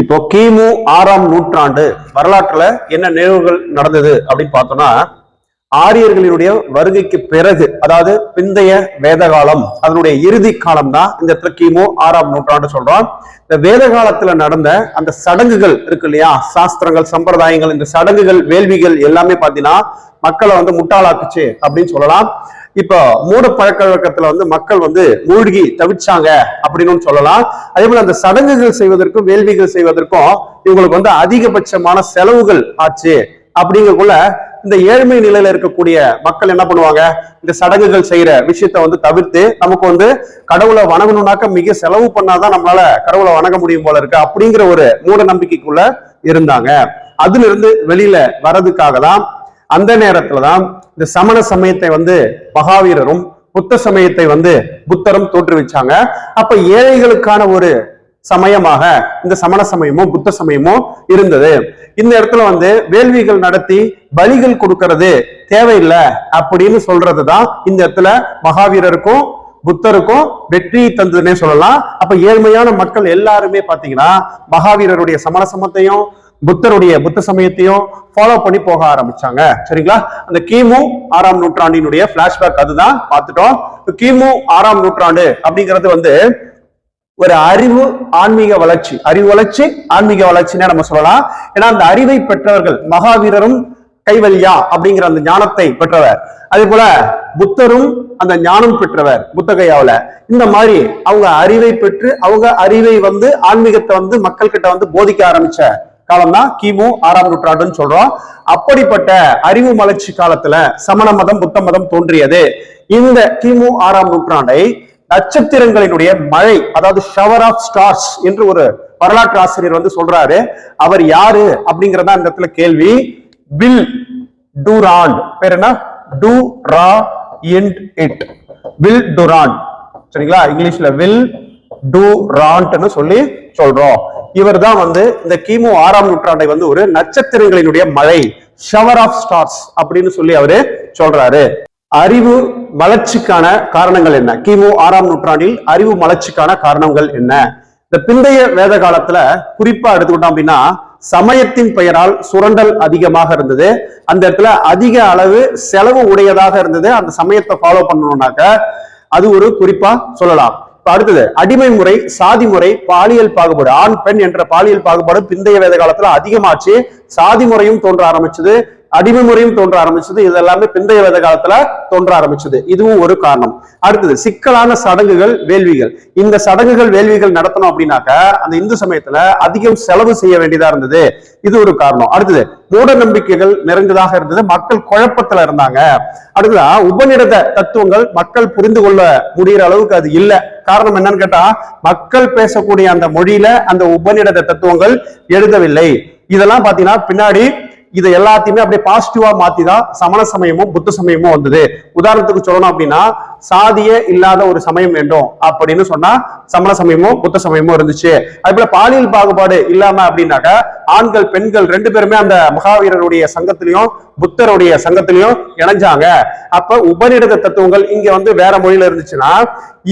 இப்போ கிமு ஆறாம் நூற்றாண்டு வரலாற்றுல என்ன நிகழ்வுகள் நடந்தது அப்படின்னு பார்த்தோம்னா ஆரியர்களினுடைய வருகைக்கு பிறகு அதாவது பிந்தைய வேத காலம் அதனுடைய இறுதி காலம் தான் இந்த இடத்துல கிமு ஆறாம் நூற்றாண்டு சொல்றோம். இந்த வேத காலத்துல நடந்த அந்த சடங்குகள் இருக்கு இல்லையா? சாஸ்திரங்கள் சம்பிரதாயங்கள் இந்த சடங்குகள் வேள்விகள் எல்லாமே பாத்தீங்கன்னா மக்களை வந்து முட்டாளாக்குச்சு அப்படின்னு சொல்லலாம். இப்போ மூட பழக்க வழக்கத்துல வந்து மக்கள் வந்து மூழ்கி தவிச்சாங்க அப்படின்னு சொல்லலாம். அதே போல அந்த சடங்குகள் செய்வதற்கும் வேள்விகள் செய்வதற்கும் இவங்களுக்கு வந்து அதிகபட்சமான செலவுகள் ஆச்சு. அப்படிங்கக்குள்ள இந்த ஏழ்மை நிலையில இருக்கக்கூடிய மக்கள் என்ன பண்ணுவாங்க? இந்த சடங்குகள் செய்யற விஷயத்த வந்து தவிர்த்து நமக்கு வந்து கடவுளை வணங்கணும்னாக்க மிக செலவு பண்ணாதான் நம்மளால கடவுளை வணங்க முடியும் போல இருக்கு அப்படிங்கிற ஒரு மூட நம்பிக்கைக்குள்ள இருந்தாங்க. அதுல இருந்து வெளியில வர்றதுக்காக தான் அந்த நேரத்துலதான் இந்த சமண சமயத்தை வந்து மகாவீரரும் புத்த சமயத்தை வந்து புத்தரும் தோற்றுவிச்சாங்க. அப்ப ஏழைகளுக்கான ஒரு சமயமாக இந்த சமண சமயமும் புத்த சமயமும் இருந்தது. இந்த இடத்துல வந்து வேள்விகள் நடத்தி பலிகள் கொடுக்கறது தேவையில்லை அப்படின்னு சொல்றது தான் இந்த இடத்துல மகாவீரருக்கும் புத்தருக்கும் வெற்றி தந்ததுன்னே சொல்லலாம். அப்ப ஏழ்மையான மக்கள் எல்லாருமே பாத்தீங்கன்னா மகாவீரருடைய சமண சமத்தையும் புத்தருடைய புத்த சமயத்தையும் ஃபாலோ பண்ணி போக ஆரம்பிச்சாங்க. சரிங்களா? அந்த கிமு ஆறாம் நூற்றாண்டினுடைய பிளாஷ்பேக் அதுதான். பார்த்துட்டோம். கிமு ஆறாம் நூற்றாண்டு அப்படிங்கிறது வந்து ஒரு அறிவு ஆன்மீக வளர்ச்சி. அறிவு வளர்ச்சி ஆன்மீக வளர்ச்சின்னு நம்ம சொல்லலாம். ஏன்னா அந்த அறிவை பெற்றவர்கள் மகாவீரரும் கைவல்யா அப்படிங்கிற அந்த ஞானத்தை பெற்றவர். அதே போல புத்தரும் அந்த ஞானம் பெற்றவர் புத்தகையாவுல. இந்த மாதிரி அவங்க அறிவை பெற்று அவங்க அறிவை வந்து ஆன்மீகத்தை வந்து மக்கள் கிட்ட வந்து போதிக்க ஆரம்பிச்ச காலம் தான் கிமு ஆறாம் நூற்றாண்டுன்னு சொல்றோம். அப்படிப்பட்ட அறிவு மலர்ச்சி காலத்துல சமண மதம் புத்த மதம் தோன்றியது. இந்த கிமு ஆறாம் நூற்றாண்டை நட்சத்திரங்களினுடைய மழை அதாவது ஷவர் ஆஃப் ஸ்டார்ஸ் என்று ஒரு வரலாற்று ஆசிரியர் வந்து சொல்றாரு. அவர் யாரு அப்படிங்கிறதா இந்த இடத்துல கேள்வி. பில் டூராண்ட் பேர் என்ன? Two raw it Will Durant சரிங்களா? இங்கிலீஷ்ல வில் டூ ராண்ட்னு சொல்லி சொல்றோம். இவர் தான் வந்து இந்த கிமு ஆறாம் நூற்றாண்டை வந்து ஒரு நட்சத்திரங்களினுடைய மழை ஷவர் ஆஃப் ஸ்டார்ஸ் அப்படின்னு சொல்லி அவரு சொல்றாரு. அறிவு மலர்ச்சிக்கான காரணங்கள் என்ன? கிமு ஆறாம் நூற்றாண்டில் அறிவு மலர்ச்சிக்கான காரணங்கள் என்ன? இந்த பிந்தைய வேத காலத்துல குறிப்பா எடுத்துக்கிட்டோம் அப்படின்னா சமயத்தின் பெயரால் சுரண்டல் அதிகமாக இருந்தது. அந்த இடத்துல அதிக அளவு செலவு உடையதாக இருந்தது. அந்த சமயத்தை ஃபாலோ பண்ணணும்னாக்க அது ஒரு குறிப்பா சொல்லலாம். அடுத்தது அடிமை முறை சாதி முறை பாலியல் பாகுபாடு ஆண் பெண் என்ற பாலியல் பாகுபாடு பிந்தைய வேத காலத்துல அதிகமாச்சு. சாதி முறையும் தோன்ற ஆரம்பிச்சது. அடிமை முறையும் தோன்ற ஆரம்பிச்சது. இது எல்லாமே பிந்தைய வேத காலத்துல தோன்ற ஆரம்பிச்சது. இதுவும் ஒரு காரணம். அடுத்தது சிக்கலான சடங்குகள் வேள்விகள். இந்த சடங்குகள் வேள்விகள் நடத்தணும் அப்படின்னாக்க அந்த இந்து சமயத்துல அதிகம் செலவு செய்ய வேண்டியதா இருந்தது. இது ஒரு காரணம். அடுத்தது மூட நம்பிக்கைகள் நிறைந்ததாக இருந்தது. மக்கள் குழப்பத்துல இருந்தாங்க. அடுத்ததா உபநிடத தத்துவங்கள் மக்கள் புரிந்து கொள்ள முடிகிற அளவுக்கு அது இல்ல. காரணம் என்னன்னு கேட்டா மக்கள் பேசக்கூடிய அந்த மொழியில அந்த உபநிடத தத்துவங்கள் எழுதவில்லை. இதெல்லாம் பாத்தீங்கன்னா பின்னாடி இதை எல்லாத்தையுமே அப்படியே பாசிட்டிவா மாத்தி தான் சமண சமயமும் புத்த சமயமும் வந்தது. உதாரணத்துக்கு சொல்லணும் அப்படின்னா சாதியே இல்லாத ஒரு சமயம் வேண்டும் அப்படின்னு சொன்னா சமண சமயமும் புத்த சமயமும் இருந்துச்சு. அது போல பாலியல் பாகுபாடு இல்லாம அப்படின்னாக்க ஆண்கள் பெண்கள் ரெண்டு பேருமே அந்த மகாவீரருடைய சங்கத்திலையும் புத்தருடைய சங்கத்திலையும் இணைஞ்சாங்க. அப்ப உபநிடத தத்துவங்கள் இங்க வந்து வேற மொழியில இருந்துச்சுன்னா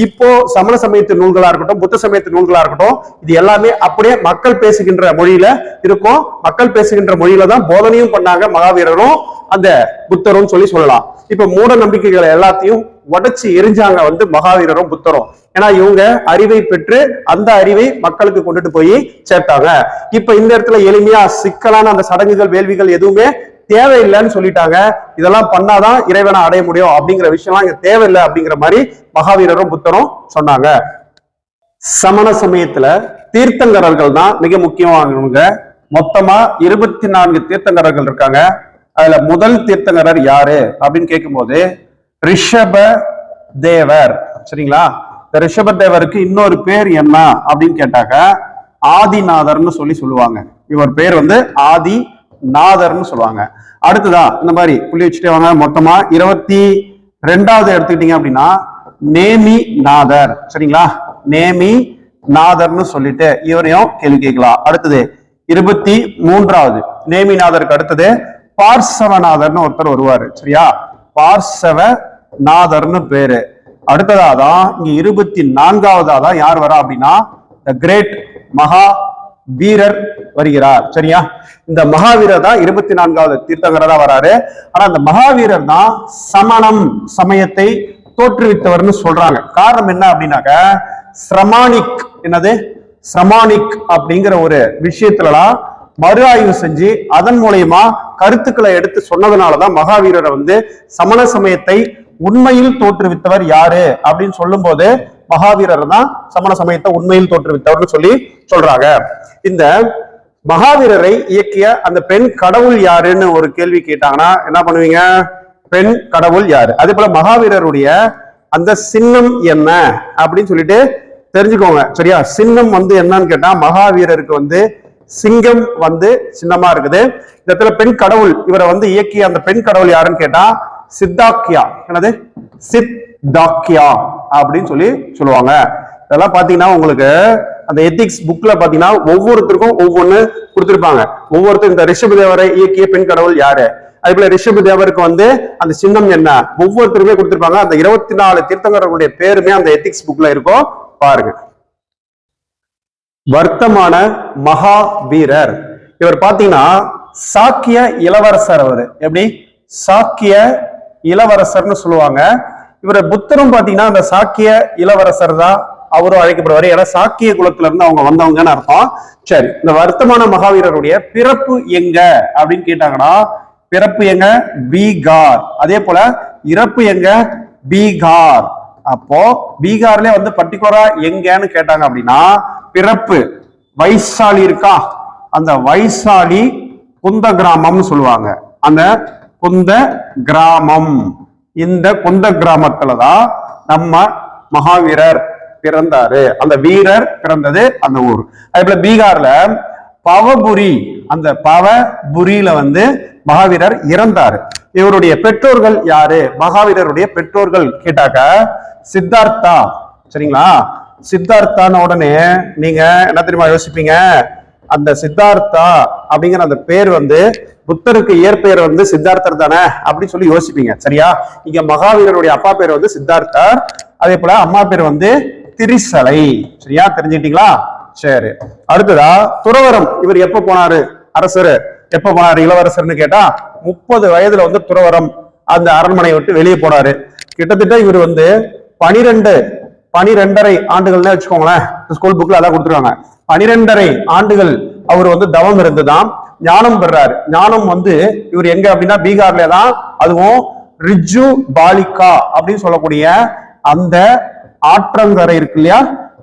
இப்போ சமண சமயத்து நூல்களா இருக்கட்டும் புத்த சமயத்து நூல்களா இருக்கட்டும் இது எல்லாமே அப்படியே மக்கள் பேசுகின்ற மொழியில இருக்கும். மக்கள் பேசுகின்ற மொழியில தான் போதனையும் பண்ணாங்க மகாவீரரும். அந்த புத்தரும் சொல்லி சொல்லலாம். இப்ப மூட நம்பிக்கைகளை எல்லாத்தையும் உடைச்சு எரிஞ்சாங்க வந்து மகாவீரரும் புத்தரும். ஏன்னா இவங்க அறிவை பெற்று அந்த அறிவை மக்களுக்கு கொண்டுட்டு போய் சேர்த்தாங்க. இப்ப இந்த இடத்துல எளிமையா சிக்கலான அந்த சடங்குகள் வேள்விகள் எதுவுமே தேவையில்லைன்னு சொல்லிட்டாங்க. இதெல்லாம் பண்ணாதான் இறைவனை அடைய முடியும் அப்படிங்கிற விஷயம்லாம் இங்க தேவையில்லை அப்படிங்கிற மாதிரி மகாவீரரும் புத்தரும் சொன்னாங்க. சமண சமயத்துல தீர்த்தங்கரர்கள் தான் மிக முக்கியமானவங்க. மொத்தமா இருபத்தி நான்கு தீர்த்தங்கரர்கள் இருக்காங்க. அதுல முதல் தீர்த்தங்கரர் யாரு அப்படின்னு கேட்கும்போது ரிஷப தேவர் சரிங்களா? இந்த ரிஷப தேவருக்கு இன்னொரு பேர் என்ன அப்படின்னு கேட்டாக்க ஆதிநாதர்னு சொல்லி சொல்லுவாங்க. இவர் பேர் வந்து ஆதி நாதர்னு சொல்லுவாங்க. அடுத்ததா இந்த மாதிரி புள்ளி வச்சுட்டே வாங்க. மொத்தமா இருபத்தி ரெண்டாவது எடுத்துக்கிட்டீங்க அப்படின்னா நேமி நாதர் சரிங்களா? நேமி நாதர்னு சொல்லிட்டு இவரையும் கேள்வி கேட்கலாம். அடுத்தது இருபத்தி மூன்றாவது. நேமிநாதருக்கு அடுத்தது பார்சவநாதர்னு ஒருத்தர் வருவாரு சரியா? பார்சவநாதர்னு பேரு. அடுத்ததா தான் இங்க இருபத்தி நான்காவதா தான் யார் வரா அப்படின்னா த கிரேட் மகா வீரர் வருகிறார் சரியா? இந்த மகாவீரர் தான் இருபத்தி நான்காவது தீர்த்தங்கரதா வராரு. ஆனா அந்த மகாவீரர் தான் சமணம் சமயத்தை தோற்றுவித்தவர்னு சொல்றாங்க. காரணம் என்ன அப்படின்னாக்க சிரமானிக் என்னது? சிரமானிக் அப்படிங்கிற ஒரு விஷயத்துலலாம் மறு ஆய்வு செஞ்சு அதன் மூலயமா கருத்துக்களை எடுத்து சொன்னதுனாலதான் மகாவீரரை வந்து சமண சமயத்தை உண்மையில் தோற்றுவித்தவர் யாரு? அப்படின்னு சொல்லும்போது மகாவீரர் தான் சமண சமயத்தை உண்மையில் தோற்றுவித்தவர்னு சொல்லி சொல்றாங்க. இந்த மகாவீரரை இயக்கிய அந்த பெண் கடவுள் யாருன்னு ஒரு கேள்வி கேட்டாங்கன்னா என்ன பண்ணுவீங்க? பெண் கடவுள் யாரு? அதே போல மகாவீரருடைய அந்த சின்னம் என்ன? அப்படின்னு சொல்லிட்டு தெரிஞ்சுக்கோங்க. சரியா? சின்னம் வந்து என்னன்னு கேட்டா மகாவீரருக்கு வந்து சிங்கம் வந்து சின்னமா இருக்குது. இந்த இடத்துல பெண் கடவுள் இவரை வந்து இயக்கிய அந்த பெண் கடவுள் யாருன்னு கேட்டா சித்தாக்கியா. என்னது? சித்தாக்கியா அப்படின்னு சொல்லி சொல்லுவாங்க. இதெல்லாம் பாத்தீங்கன்னா உங்களுக்கு அந்த எத்திக்ஸ் புக்ல பாத்தீங்கன்னா ஒவ்வொருத்தருக்கும் ஒவ்வொன்னு கொடுத்துருப்பாங்க. ஒவ்வொருத்தரும் இந்த ரிஷபதேவரை இயக்கிய பெண் கடவுள் யாரு? அதே போல ரிஷபதேவருக்கு வந்து அந்த சின்னம் என்ன? ஒவ்வொருத்தருமே கொடுத்திருப்பாங்க. அந்த இருபத்தி நாலு தீர்த்தங்கரர்களுடைய பேருமே அந்த எத்திக்ஸ் புக்ல இருக்கும் பாருங்க. வர்த்தமான மகா வீரர் இவர் பாத்தீங்கன்னா சாக்கிய இளவரசர் அவரு. எப்படி? சாக்கிய இளவரசர்னு சொல்லுவாங்க. இவரை புத்தரும் பாத்தீங்கன்னா அந்த சாக்கிய இளவரசர் தான் அவரும் அழைக்கப்படுவார். ஏன்னா சாக்கிய குலத்துல இருந்து அவங்க வந்தவங்கன்னு அர்த்தம். சரி இந்த வர்த்தமான மகாவீரருடைய பிறப்பு எங்க அப்படின்னு கேட்டாங்கன்னா பிறப்பு எங்க? பீகார். அதே போல இறப்பு எங்க? பீகார். அப்போ பீகார்ல வந்து பர்டிகுலரா எங்கன்னு கேட்டாங்க அப்படின்னா பிறப்பு. வைசாலி இருக்கா? அந்த வைசாலி குந்த கிராமம்னு சொல்லுவாங்க. அந்த குந்த கிராமம். இந்த குந்த கிராமத்துல தான் நம்ம மகாவீரர் பிறந்தாரு. அந்த வீரர் பிறந்தது அந்த ஊர். அதே போல பீகார்ல பவபுரி அந்த பவபுரியில வந்து மகாவீரர் இறந்தாரு. இவருடைய பெற்றோர்கள் யாரு? மகாவீரருடைய பெற்றோர்கள் கேட்டாக்க சித்தார்த்தா. சரிங்களா? சித்தார்த்தான உடனே நீங்க என்ன தெரியுமா யோசிப்பீங்க? அந்த சித்தார்த்தா அப்படிங்கிற அந்த பேர் வந்து புத்தருக்கு இயற்பெயர் வந்து சித்தார்த்தர் தானே அப்படின்னு சொல்லி யோசிப்பீங்க. சரியா? இங்க மகாவீரருடைய அப்பா பேர் வந்து சித்தார்த்தர். அதே போல அம்மா பேர் வந்து திரிசலை. சரியா? தெரிஞ்சுக்கிட்டீங்களா? சரி. அடுத்ததா துறவரம். இவர் எப்ப போனாரு? அரசர். எப்ப போனாரு? இளவரசர்னு கேட்டா முப்பது வயதுல வந்து துறவரம். அந்த அரண்மனையை விட்டு வெளியே போனாரு. கிட்டத்தட்ட இவர் வந்து பனிரெண்டு பனிரெண்டரை ஆண்டுகள்னு வச்சுக்கோங்களேன். ஸ்கூல் புக்ல அதான் கொடுத்துருவாங்க பனிரெண்டரை ஆண்டுகள் அவர் வந்து தவம் இருந்துதான் ஞானம் பெறாரு. ஞானம் வந்து இவர் எங்க அப்படின்னா பீகார்ல தான். அதுவும் ரிஜு பாலிகா அப்படின்னு சொல்லக்கூடிய அந்த ஆற்றங்கரை இருக்கு இல்லையா?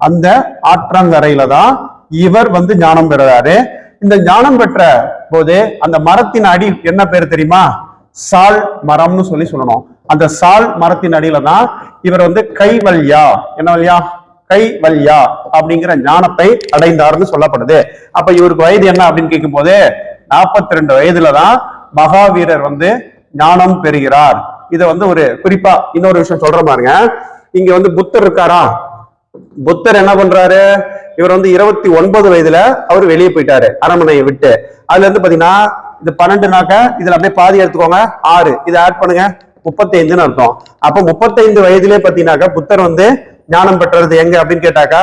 அந்த ஆற்றங்கரையில தான் இவர் வந்து ஞானம் பெறுறாரு இந்த ஞானம் பெற்ற போது அந்த மரத்தின் அடி என்ன பேர் தெரியுமா? சால் மரம்னு சொல்லி சொல்லணும். அந்த சால் மரத்தின் அடியில தான் இவர் வந்து கைவல்யா. என்ன கைவல்யா அப்படிங்கிற ஞானத்தை அடைந்தார்னு சொல்லப்படுது. அப்ப இவருக்கு வயது என்ன அப்படின்னு கேட்கும் போது நாற்பத்தி ரெண்டு வயதுலதான் மகாவீரர் வந்து ஞானம் பெறுகிறார். இதை வந்து ஒரு குறிப்பா இன்னொரு விஷயம் சொல்ற பாருங்க. இங்க வந்து புத்தர் இருக்காரா? புத்தர் என்ன பண்றாரு? இவர் வந்து இருபத்தி ஒன்பது வயதுல அவர் வெளியே போயிட்டாரு அரண்மனையை விட்டு. அதுல இருந்து பாத்தீங்கன்னா இது பன்னெண்டு நாக்க இதுல அப்படியே பாதி எடுத்துக்கோங்க. ஆறு. இதை ஆட் பண்ணுங்க. முப்பத்தைந்துன்னு அர்த்தம். அப்ப முப்பத்தைந்து வயதிலே பாத்தீங்கன்னாக்கா புத்தர் வந்து ஞானம் பெற்றது எங்க அப்படின்னு கேட்டாக்கா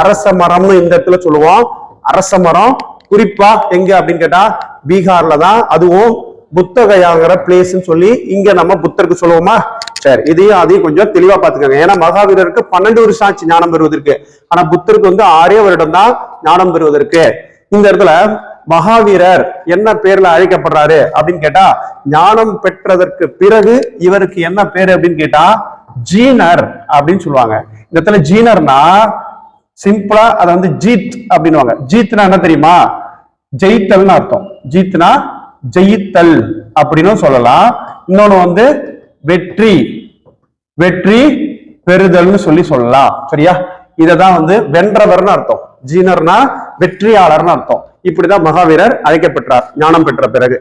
அரச மரம்னு இந்த இடத்துல சொல்லுவோம். அரச மரம் குறிப்பா எங்க அப்படின்னு கேட்டா பீகார்ல தான். அதுவும் புத்தகையாங்கிற பிளேஸ்ன்னு சொல்லி இங்க நம்ம புத்தருக்கு சொல்லுவோமா? சரி இதையும் அதையும் கொஞ்சம் தெளிவா பாத்துக்கோங்க ஏன்னா மகாவீரருக்கு பன்னெண்டு வருஷம் ஆச்சு ஞானம் பெறுவதற்கு. ஆனா புத்தருக்கு வந்து ஆறே வருடம் தான் ஞானம் பெறுவதற்கு. இந்த இடத்துல மகாவீரர் என்ன பேர்ல அழைக்கப்படுறாரு அப்படின்னு கேட்டா ஞானம் பெற்றதற்கு பிறகு இவருக்கு என்ன பேரு அப்படின்னு கேட்டா ஜீனர் அப்படின்னு சொல்லுவாங்க. இந்த இடத்துல ஜீனர்னா சிம்பிளா அதை வந்து ஜீத் அப்படின்னுவாங்க. ஜீத்னா என்ன தெரியுமா? ஜெயித்தல்னு அர்த்தம். ஜீத்னா ஜெயித்தல் அப்படின்னு சொல்லலாம். இன்னொன்னு வந்து வெற்றி. வெற்றி பெறுதல்னு சொல்லி சொல்லலாம். சரியா? இததான் வந்து வென்றவர்னு அர்த்தம். ஜீனர்னா வெற்றியாளர்னு அர்த்தம். இப்படிதான் மகாவீரர் அழைக்கப்பட்டார் ஞானம் பெற்ற பிறகு.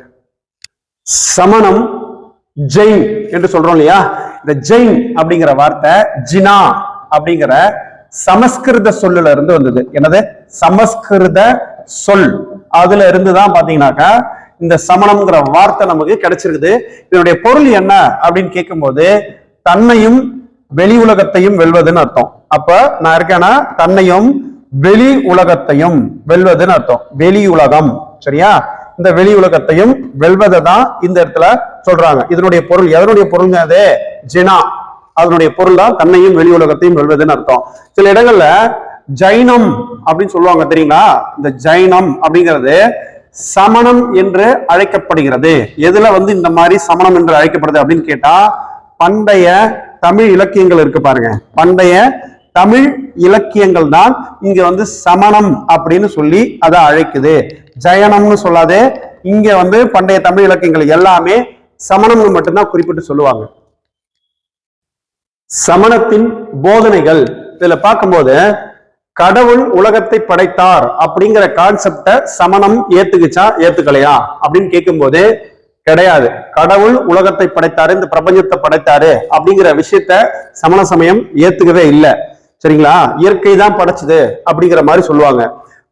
சமணம் ஜெயின் என்று சொல்றோம் இல்லையா? இந்த ஜெயின் அப்படிங்கிற வார்த்தை ஜினா அப்படிங்கிற சமஸ்கிருத சொல்லுல இருந்து வந்தது. என்னது? சமஸ்கிருத சொல். அதுல இருந்து தான் பாத்தீங்கன்னாக்கா இந்த சமணம்ங்கிற வார்த்தை நமக்கு கிடைச்சிருக்குது. இதனுடைய பொருள் என்ன அப்படின்னு கேட்கும்போது தன்னையும் வெளி உலகத்தையும் வெல்வதுன்னு அர்த்தம். அப்ப நான் இருக்கேன்னா தன்னையும் வெளி உலகத்தையும் வெல்வதுன்னு அர்த்தம். வெளி உலகம். சரியா? இந்த வெளி உலகத்தையும் வெல்வதை தான் இந்த இடத்துல சொல்றாங்க. இதனுடைய பொருள் எதனுடைய பொருள்ங்க அது ஜினா. அதனுடைய பொருள் தான் தன்னையும் வெளி உலகத்தையும் வெல்வதுன்னு அர்த்தம். சில இடங்கள்ல ஜைனம் அப்படின்னு சொல்லுவாங்க தெரியுங்களா? இந்த ஜைனம் அப்படிங்கிறது சமணம் என்று அழைக்கப்படுகிறது. எதுல வந்து இந்த மாதிரி சமணம் என்று அழைக்கப்படுது அப்படின்னு கேட்டா பண்டைய தமிழ் இலக்கியங்கள் இருக்கு பாருங்க. பண்டைய தமிழ் இலக்கியங்கள் தான் இங்க வந்து சமணம் அப்படின்னு சொல்லி அதை அழைக்குது. ஜயனம்னு சொல்லாதே இங்க வந்து பண்டைய தமிழ் இலக்கியங்கள் எல்லாமே சமணம்னு மட்டும்தான் குறிப்பிட்டு சொல்லுவாங்க. சமணத்தின் போதனைகள். இதுல பார்க்கும்போது கடவுள் உலகத்தை படைத்தார் அப்படிங்கிற கான்செப்ட சமணம் ஏத்துக்குச்சா ஏத்துக்கலையா அப்படின்னு கேட்கும்போது கிடையாது. கடவுள் உலகத்தை படைத்தாரு இந்த பிரபஞ்சத்தை படைத்தாரு அப்படிங்கிற விஷயத்த சமண சமயம் ஏத்துக்கவே இல்லை. சரிங்களா? இயற்கை தான் படைச்சது அப்படிங்கிற மாதிரி சொல்லுவாங்க.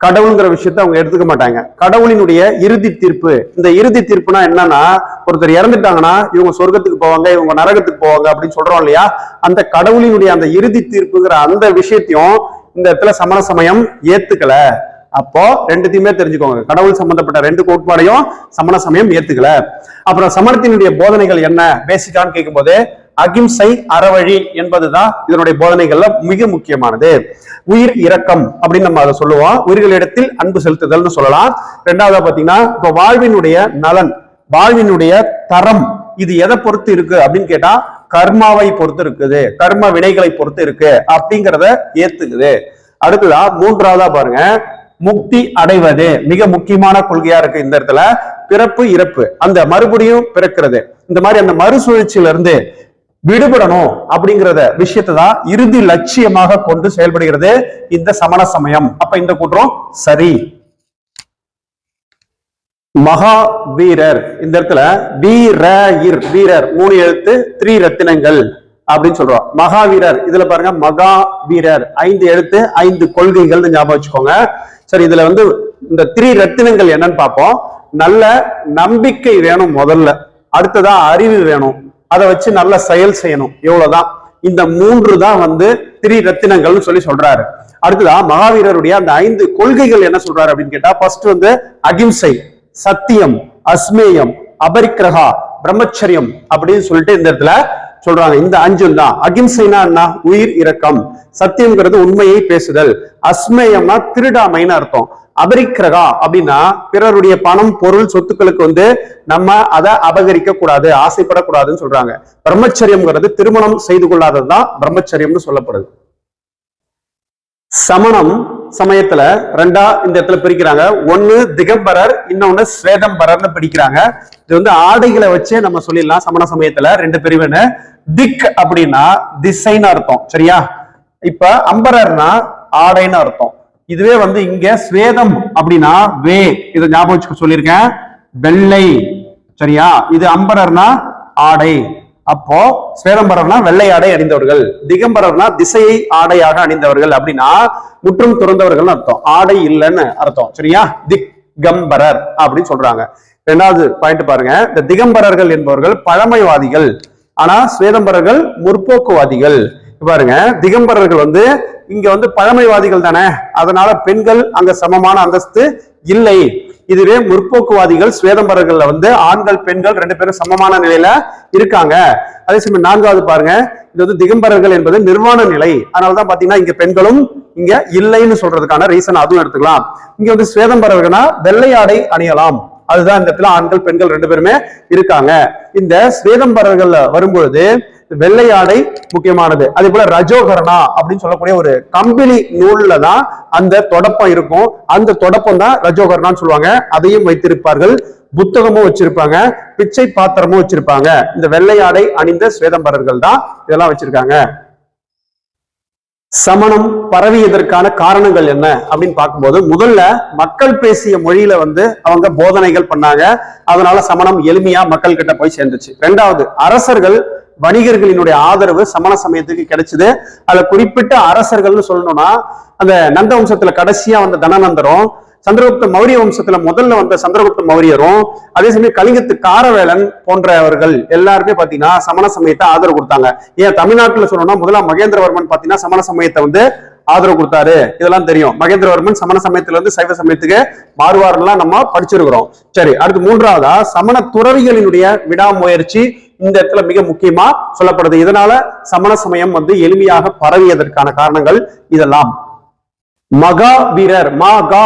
கடவுளுங்கிற விஷயத்த அவங்க எடுத்துக்க மாட்டாங்க. கடவுளினுடைய இறுதி தீர்ப்பு இந்த இறுதி தீர்ப்புனா என்னன்னா ஒருத்தர் இறந்துட்டாங்கன்னா இவங்க சொர்க்கத்துக்கு போவாங்க இவங்க நரகத்துக்கு போவாங்க அப்படின்னு சொல்றோம் இல்லையா? அந்த கடவுளினுடைய அந்த இறுதி தீர்ப்புங்கிற அந்த விஷயத்தையும் இந்த இடத்துல சமண சமயம் ஏத்துக்கல. அப்போ ரெண்டுத்தையுமே தெரிஞ்சுக்கோங்க. கடவுள் சம்பந்தப்பட்ட ரெண்டு கோட்பாடையும் சமண சமயம் ஏத்துக்கல. அப்புறம் சமணத்தினுடைய போதனைகள் என்ன? பேசிக்கான்னு கேட்கும்போது அகிம்சை அறவழி என்பதுதான் இதனுடைய போதனைகள்ல மிக முக்கியமானது. உயிர் இரக்கம் அப்படின்னு நம்ம அதை சொல்லுவோம். உயிர்களிடத்தில் அன்பு செலுத்துதல்னு சொல்லலாம். ரெண்டாவதா பாத்தீங்கன்னா இப்போ வாழ்வினுடைய நலன் வாழ்வினுடைய தரம் இது எதை பொறுத்து இருக்கு அப்படின்னு கேட்டா கர்மாவை பொறுத்து இருக்குது கர்ம வினைகளை பொறுத்து இருக்கு அப்படிங்கிறத ஏத்துக்குது. அடுத்ததா மூன்றாவதா பாருங்க முக்தி அடைவது மிக முக்கியமான கொள்கையா இருக்கு இந்த இடத்துல. பிறப்பு இறப்பு அந்த மறுபடியும் பிறக்கிறது. இந்த மாதிரி அந்த மறுசுழற்சியில இருந்து விடுபடணும் அப்படிங்கிறத விஷயத்தை தான் இறுதி லட்சியமாக கொண்டு செயல்படுகிறது இந்த சமண சமயம். அப்ப இந்த கூட்டம் சரி. மகா வீரர். இந்த இடத்துல வீர இர் வீரர். மூணு எழுத்து த்ரீ ரத்தினங்கள் அப்படின்னு சொல்றோம். மகாவீரர் இதுல பாருங்க மகா வீரர். ஐந்து எழுத்து ஐந்து கொள்கைகள்னு ஞாபகம் வச்சுக்கோங்க. சரி இதுல வந்து இந்த த்ரீ ரத்தினங்கள் என்னன்னு பார்ப்போம். நல்ல நம்பிக்கை வேணும் முதல்ல. அடுத்ததா அறிவு வேணும். அதை வச்சு நல்ல செயல் செய்யணும். இவ்வளவுதான். இந்த மூன்று தான் வந்து திரி ரத்தினங்கள்னு சொல்லி சொல்றாரு. அடுத்ததா மகாவீரருடைய அந்த ஐந்து கொள்கைகள் என்ன சொல்றாரு அப்படின்னு கேட்டா ஃபர்ஸ்ட் வந்து அகிம்சை சத்தியம் அஸ்மேயம் அபரிக்கிரகா பிரம்மச்சரியம் அப்படின்னு சொல்லிட்டு இந்த இடத்துல சொல்றாங்க இந்த அஞ்சும் தான். அகிம்சைனா என்ன? உயிர் இரக்கம். சத்தியம்ங்கிறது உண்மையை பேசுதல். அஸ்மயம்னா திருடாமைன்னு அர்த்தம். அபரிக்கிரகா அப்படின்னா பிறருடைய பணம் பொருள் சொத்துக்களுக்கு வந்து நம்ம அதை அபகரிக்க கூடாது ஆசைப்படக்கூடாதுன்னு சொல்றாங்க. பிரம்மச்சரியம்ங்கிறது திருமணம் செய்து கொள்ளாததுதான் பிரம்மச்சரியம்னு சொல்லப்படுது. சமணம் சமயத்துல ரெண்டா இந்த இடத்துல பிரிக்கிறாங்க. ஒண்ணு திகம்பரர் இன்னொன்னு ஸ்வேதம்பரர்னு பிரிக்கிறாங்க. இது வந்து ஆடைகளை வச்சே நம்ம சொல்லிடலாம் சமண சமயத்துல ரெண்டு பிரிவுன்னு திக் அப்படின்னா திசைன்னு அர்த்தம். சரியா? இப்ப அம்பரர்னா ஆடைன்னு அர்த்தம். இதுவே வந்து இங்க ஸ்வேதம் அப்படின்னா வே. இதை ஞாபகம் சொல்லியிருக்கேன். வெள்ளை. சரியா? இது அம்பரர்னா ஆடை. அப்போ ஸ்வேதம்பரர்னா வெள்ளை ஆடை அணிந்தவர்கள். திகம்பரர்னா திசையை ஆடையாக அணிந்தவர்கள். அப்படின்னா முற்றும் துறந்தவர்கள் அர்த்தம். ஆடை இல்லைன்னு அர்த்தம். சரியா? திகம்பரர் அப்படின்னு சொல்றாங்க. ரெண்டாவது பாயிண்ட் பாருங்க. இந்த திகம்பரர்கள் என்பவர்கள் பழமைவாதிகள். ஆனா ஸ்வேதம்பரர்கள் முற்போக்குவாதிகள். பாருங்க. திகம்பரர்கள் வந்து இங்க வந்து பழமைவாதிகள் தானே. அதனால பெண்கள் அங்க சமமான அந்தஸ்து இல்லை. இதுவே முற்போக்குவாதிகள் ஸ்வேதம்பரர்கள்ல வந்து ஆண்கள் பெண்கள் ரெண்டு பேரும் சமமான நிலையில இருக்காங்க. அதே சமயம் நான்காவது பாருங்க. இது வந்து திகம்பரர்கள் என்பது நிர்வாண நிலை. அதனாலதான் பாத்தீங்கன்னா இங்க பெண்களும் இங்க இல்லைன்னு சொல்றதுக்கான ரீசன் அதுவும் எடுத்துக்கலாம். இங்க வந்து ஸ்வேதம்பரர்கள்னா வெள்ளை ஆடை அணியலாம். அதுதான் இந்த இடத்துல ஆண்கள் பெண்கள் ரெண்டு பேருமே இருக்காங்க. இந்த சுவேதம்பரர்கள் வரும்பொழுது வெள்ளை ஆடை முக்கியமானது. அதே போல ரஜோகரணா அப்படின்னு சொல்லக்கூடிய ஒரு கம்பெனி நூல்ல தான் அந்த தொடப்பம் இருக்கும். அந்த தொடப்பம் தான் ரஜோகரணான்னு சொல்லுவாங்க. அதையும் வைத்திருப்பார்கள். புத்தகமும் வச்சிருப்பாங்க. பிச்சை பாத்திரமும் வச்சிருப்பாங்க. இந்த வெள்ளையாடை அணிந்த ஸ்வேதம்பரர்கள் தான் இதெல்லாம் வச்சிருக்காங்க. சமணம் பரவியதற்கான காரணங்கள் என்ன அப்படின்னு பார்க்கும்போது முதல்ல மக்கள் பேசிய மொழியில வந்து அவங்க போதனைகள் பண்ணாங்க. அதனால சமணம் எளிமையா மக்கள் கிட்ட போய் சேர்ந்துச்சு. ரெண்டாவது அரசர்கள் வணிகர்களினுடைய ஆதரவு சமண சமயத்துக்கு கிடைச்சது. அதுல குறிப்பிட்ட அரசர்கள்னு சொல்லணும்னா அந்த நந்த வம்சத்துல கடைசியா வந்த தனநந்தரும் சந்திரகுப்த மௌரிய வம்சத்துல முதல்ல வந்த சந்திரகுப்த மௌரியரும் அதே சமயம் கலிங்கத்து காரவேலன் போன்றவர்கள் எல்லாருமே பாத்தீங்கன்னா சமண சமயத்தை ஆதரவு கொடுத்தாங்க. ஏன் தமிழ்நாட்டுல சொல்லணும்னா முதலாம் மகேந்திரவர்மன் பாத்தீங்கன்னா சமண சமயத்தை வந்து ஆதரவு கொடுத்தாரு. இதெல்லாம் தெரியும். மகேந்திரவர்மன் சமண சமயத்துல இருந்து சைவ சமயத்துக்கு மாறுவார்லாம் நம்ம படிச்சிருக்கிறோம். சரி அடுத்து மூன்றாவதா சமண துறவிகளினுடைய விடாமுயற்சி இந்த இடத்துல மிக முக்கியமா சொல்லப்படுது. இதனால சமண சமயம் வந்து எளிமையாக பரவியதற்கான காரணங்கள் இதெல்லாம். மகா வீரர் மா கா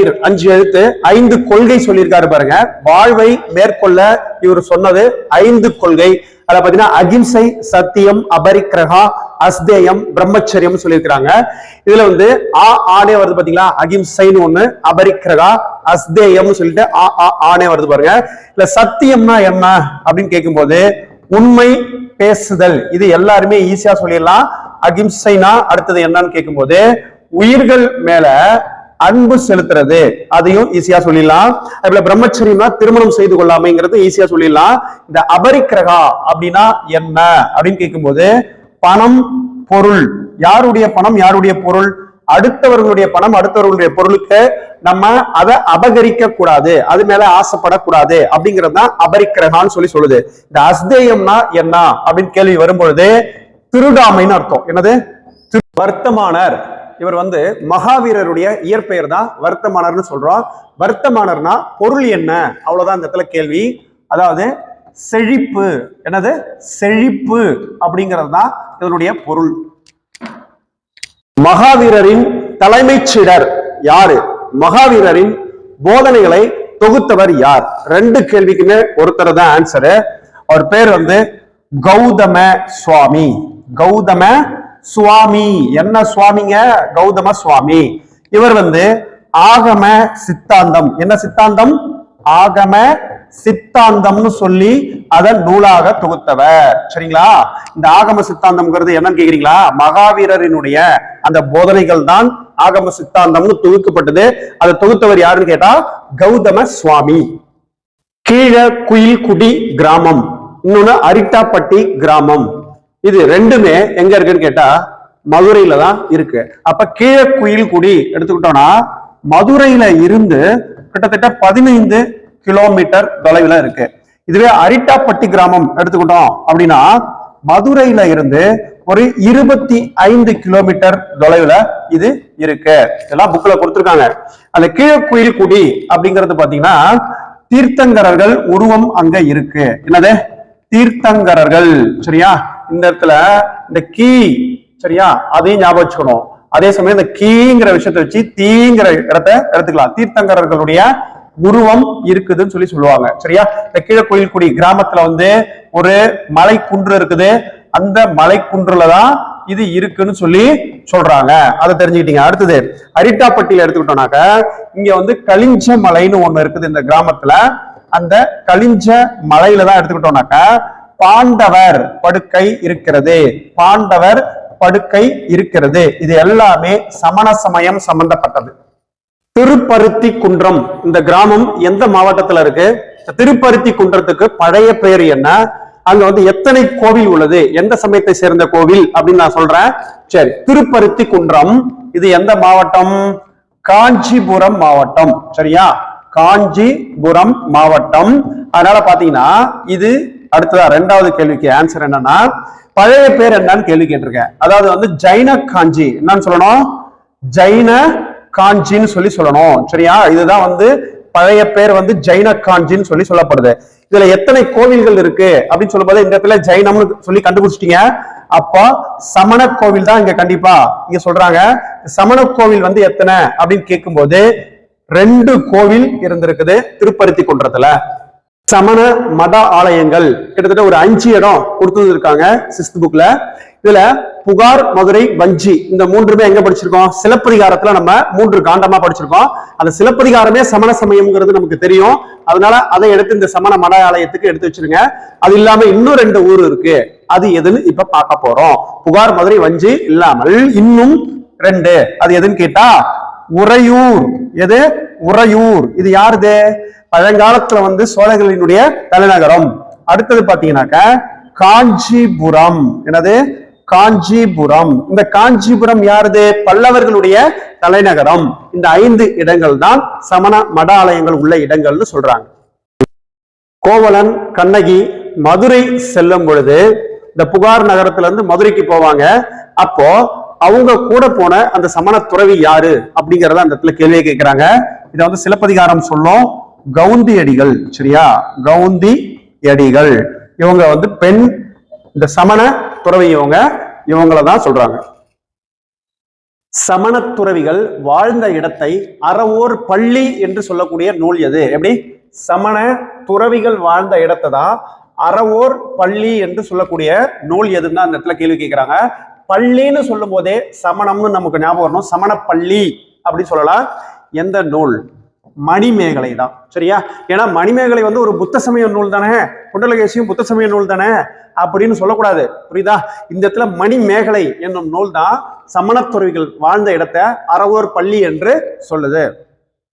இர் அஞ்சு எழுத்து ஐந்து கொள்கை சொல்லியிருக்காரு பாருங்க. வாழ்வை மேற்கொள்ள இவர் சொன்னது ஐந்து கொள்கை. அதை பாத்தீங்கன்னா அகிம்சை சத்தியம் அபரிக்கிரகா அஸ்தேயம் பிரம்மச்சரியம் சொல்லியிருக்கிறாங்க. இதுல வந்து ஆ ஆனே வருது பாத்தீங்களா? அகிம்சைன்னு ஒண்ணு அபரிக்கிரகா அஸ்தேயம்னு சொல்லிட்டு ஆ ஆ ஆனே வருது பாருங்க. இல்ல சத்தியம்னா என்ன அப்படின்னு கேட்கும்போது உண்மை பேசுதல். இது எல்லாருமே ஈஸியா சொல்லிடலாம். அகிம்சைனா அடுத்தது என்னன்னு கேட்கும்போது உயிர்கள் மேல அன்பு செலுத்துறது. அதையும் ஈஸியா சொல்லிடலாம். அதுல பிரம்மச்சரியம்னா திருமணம் செய்து கொள்ளாமைங்கிறது ஈஸியா சொல்லிடலாம். இந்த அபரிக்கிரகா அப்படின்னா என்ன அப்படின்னு கேட்கும்போது பணம் பொருள். யாருடைய பணம் யாருடைய பொருள்? அடுத்தவர்களுடைய பணம் அடுத்தவர்களுடைய பொருளுக்கு நம்ம அதை அபகரிக்க கூடாது அது மேல ஆசைப்படக்கூடாது. அப்படிங்கிறது தான் அபரிக்கிரகான்னு சொல்லி சொல்லுது. இந்த அஸ்தேயம்னா என்ன? அப்படின்னு கேள்வி வரும்பொழுது திருடாமைன்னு அர்த்தம். என்னது? வர்த்தமானர். இவர் வந்து மகாவீரருடைய இயற்பெயர் தான் வர்த்தமானர்னு சொல்றோம் வர்த்தமானர்னா பொருள் என்ன? அவ்வளவுதான் இந்த இடத்துல கேள்வி. அதாவது செழிப்பு. என்னது? செழிப்பு அப்படிங்கிறது தான் இதனுடைய பொருள். மகாவீரரின் தலைமைச் சீடர் யாரு? மகாவீரரின் போதனைகளை தொகுத்தவர் யார்? ரெண்டு கேள்விக்குமே ஒருத்தர் தான் ஆன்சரு அவர் பேர் வந்து கௌதம சுவாமி. கௌதம சுவாமி. என்ன சுவாமிங்க? கௌதம சுவாமி. இவர் வந்து ஆகம சித்தாந்தம். என்ன சித்தாந்தம்? ஆகம சித்தாந்தம்னு சொல்லி அதை நூலாக தொகுத்தவர். சரிங்களா? இந்த ஆகம சித்தாந்தம்ங்கிறது என்னன்னு கேக்குறீங்களா? மகாவீரரினுடைய அந்த போதனைகள் தான் ஆகம சித்தாந்தம்னு தொகுக்கப்பட்டது. அதை தொகுத்தவர் யாருன்னு கேட்டா கௌதம சுவாமி. கீழ குயில்குடி கிராமம் இன்னொன்னு அரிட்டாப்பட்டி கிராமம். இது ரெண்டுமே எங்க இருக்குன்னு கேட்டா மதுரையில தான் இருக்கு. அப்ப கீழ குயில்குடி எடுத்துக்கிட்டோம்னா மதுரையில இருந்து கிட்டத்தட்ட பதினைந்து கிலோமீட்டர் தொலைவில் இருக்கு. இதுவே அரிட்டாப்பட்டி கிராமம் எடுத்துக்கிட்டோம் அப்படின்னா மதுரையில இருந்து ஒரு இருபத்தி ஐந்து கிலோமீட்டர் தொலைவுல இது இருக்கு. இதெல்லாம் புக்ல கொடுத்திருக்காங்க. அந்த கீழக்குயில்குடி அப்படிங்கிறது பாத்தீங்கன்னா தீர்த்தங்கரர்கள் உருவம் அங்க இருக்கு. என்னது? தீர்த்தங்கரர்கள். சரியா? இந்த இடத்துல இந்த கீ சரியா? அதையும் ஞாபகம் வச்சுக்கணும். அதே சமயம் இந்த கீங்கிற விஷயத்தை வச்சு தீங்கிற இடத்த எடுத்துக்கலாம். தீர்த்தங்கரர்களுடைய உருவம் இருக்குதுன்னு சொல்லி சொல்லுவாங்க. சரியா? இந்த கீழக்கோயில்குடி கிராமத்துல வந்து ஒரு மலை குன்று இருக்குது. அந்த மலை குன்றுல தான் இது இருக்குன்னு சொல்லி சொல்றாங்க. அதை தெரிஞ்சுக்கிட்டீங்க. அடுத்தது அரிட்டாப்பட்டியில எடுத்துக்கிட்டோம்னாக்க இங்க வந்து கலிஞ்ச மலைன்னு ஒண்ணு இருக்குது இந்த கிராமத்துல. அந்த கலிஞ்ச மலையில தான் எடுத்துக்கிட்டோம்னாக்க பாண்டவர் படுக்கை இருக்கிறது. பாண்டவர் படுக்கை இருக்கிறது. இது எல்லாமே சமண சமயம் சம்பந்தப்பட்டது. திருப்பருத்தி குன்றம் இந்த கிராமம் எந்த மாவட்டத்துல இருக்கு? இந்த திருப்பருத்தி குன்றத்துக்கு பழைய பெயர் என்ன? அங்க வந்து எத்தனை கோவில் உள்ளது? எந்த சமயத்தை சேர்ந்த கோவில் அப்படின்னு நான் சொல்றேன். சரி திருப்பருத்தி குன்றம் இது எந்த மாவட்டம்? காஞ்சிபுரம் மாவட்டம். சரியா? காஞ்சிபுரம் மாவட்டம். அதனால பாத்தீங்கன்னா இது அடுத்ததா ரெண்டாவது கேள்விக்கு ஆன்சர் என்னன்னா பழைய பேர் என்னன்னு கேள்வி கேட்டிருக்கேன். அதாவது வந்து ஜைன காஞ்சி என்னன்னு சொல்லணும்? ஜைன காஞ்சின்னு சொல்லி சொல்லணும். சரியா? இதுதான் வந்து பழைய பேர் வந்து ஜைன காஞ்சின்னு சொல்லி சொல்லப்படுது. இதுல எத்தனை கோவில்கள் இருக்கு? அப்படின்னு சொல்லும்போது இந்த இடத்துல ஜைனம்னு சொல்லி கண்டுபிடிச்சிட்டீங்க. அப்போ சமண கோவில் தான் இங்க கண்டிப்பா இங்க சொல்றாங்க. சமண கோவில் வந்து எத்தனை? அப்படின்னு கேட்கும்போது ரெண்டு கோவில் இருந்திருக்குது திருப்பருத்தி குன்றத்துல. சமண மத ஆலயங்கள். கிட்டத்தட்ட ஒரு அஞ்சு இடம் கொடுத்து இருக்காங்க சிக்ஸ்த் புக்ல இதுல புகார் மதுரை வஞ்சி இந்த மூன்றுமே எங்க படிச்சிருக்கோம்? சிலப்பதிகாரத்துல நம்ம மூன்று காண்டமா படிச்சிருக்கோம். அந்த சிலப்பதிகாரமே சமண சமயம்ங்கிறது நமக்கு தெரியும். அதனால அதை எடுத்து இந்த சமண மட ஆலயத்துக்கு எடுத்து வச்சிருங்க. அது இல்லாம இன்னும் ரெண்டு ஊர் இருக்கு. அது எதுன்னு இப்ப பார்க்க போறோம். புகார் மதுரை வஞ்சி இல்லாமல் இன்னும் ரெண்டு. அது எதுன்னு கேட்டா உறையூர். எது? உறையூர். இது யாருது? பழங்காலத்துல வந்து சோழர்களினுடைய தலைநகரம். அடுத்தது பாத்தீங்கன்னாக்க காஞ்சிபுரம். என்னது? காஞ்சிபுரம். இந்த காஞ்சிபுரம் யாருது? பல்லவர்களுடைய தலைநகரம். இந்த ஐந்து இடங்கள் தான் சமண மட ஆலயங்கள் உள்ள இடங்கள்னு சொல்றாங்க. கோவலன் கண்ணகி மதுரை செல்லும் பொழுது இந்த புகார் நகரத்துல இருந்து மதுரைக்கு போவாங்க. அப்போ அவங்க கூட போன அந்த சமண துறவி யாரு? அப்படிங்கறத அந்த இடத்துல கேள்வியை கேட்கிறாங்க. இதை வந்து சிலப்பதிகாரம் சொல்லும் கவுந்தி அடிகள் சரியா? கவுந்தி அடிகள். இவங்க வந்து பெண் இந்த சமண துறவி இவங்க இவங்கள தான் சொல்றாங்க. சமண துறவிகள் வாழ்ந்த இடத்தை அறவோர் பள்ளி என்று சொல்லக்கூடிய நூல் எது? எப்படி? சமண துறவிகள் வாழ்ந்த இடத்தை தான் அறவோர் பள்ளி என்று சொல்லக்கூடிய நூல் எதுன்னு தான் அந்த இடத்துல கேள்வி கேட்கிறாங்க பள்ளின்னு சொல்லும் போதே சமணம்னு நமக்கு ஞாபகம் வரணும். சமண பள்ளி அப்படின்னு சொல்லலாம். எந்த நூல்? மணிமேகலை தான் சரியா? ஏன்னா மணிமேகலை வந்து ஒரு புத்த சமய நூல் தானே? குண்டலகேசியும் புத்த சமய நூல் தானே? அப்படின்னு சொல்லக்கூடாது. புரியுதா? இந்த இடத்துல மணிமேகலை என்னும் நூல் தான் சமணத்துறவிகள் வாழ்ந்த இடத்தை அறவோர் பள்ளி என்று சொல்லுது.